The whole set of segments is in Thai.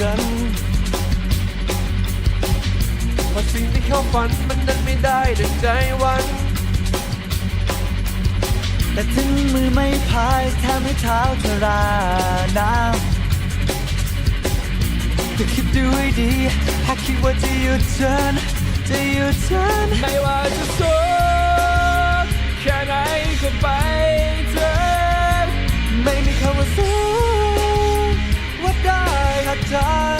ฉันเพราะสิ่งที่เขาฝันมันนั้นไม่ได้ดังใจหวันแต่ถึงมือไม่พายแค่ไม่เท้าเธอราน้ำจะคิดดูให้ดีหากคิดว่าจะหยุดฉันจะหยุดฉันไม่ว่าจะสูงแค่ไหนก็ไปเธอไม่มีคำว่าสู้ว่าได้ หั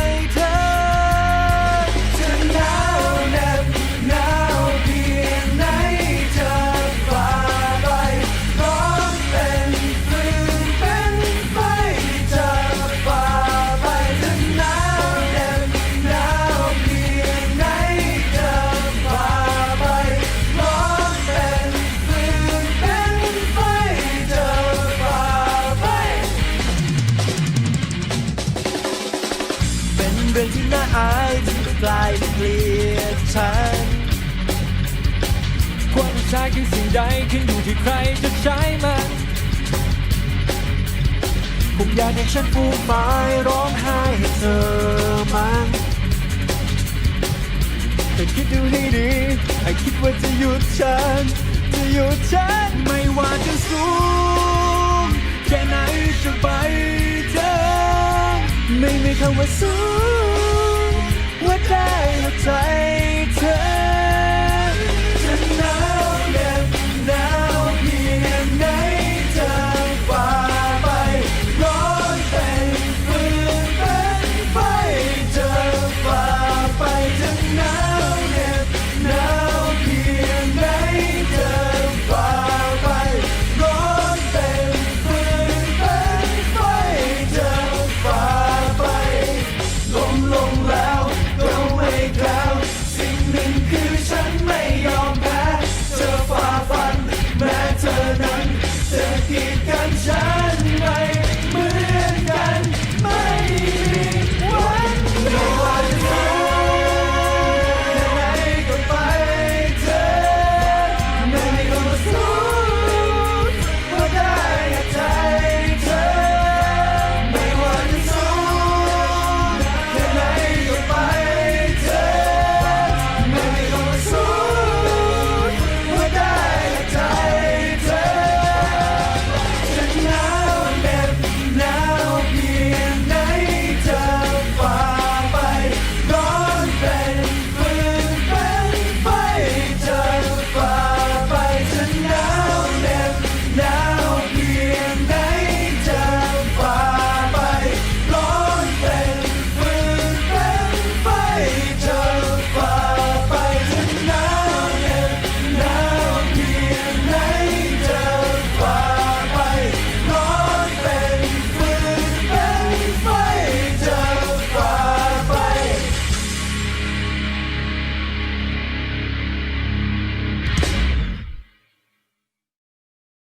เรื่องที่น่าอายที่กลายเป็นเกลียดฉันความชายคือสิ่งใดขึ้นอยู่ที่ใครจะใช้มันผมอยากให้ฉันฟูมไม้ร้องไห้ให้เธอมั้งแต่คิดดูให้ดีให้คิดว่าจะหยุดฉัน จะหยุดฉัน ไม่ว่าจะสูง แค่ไหนจะไปเธอไม่มีคำว่าสูง ได้หัวใจ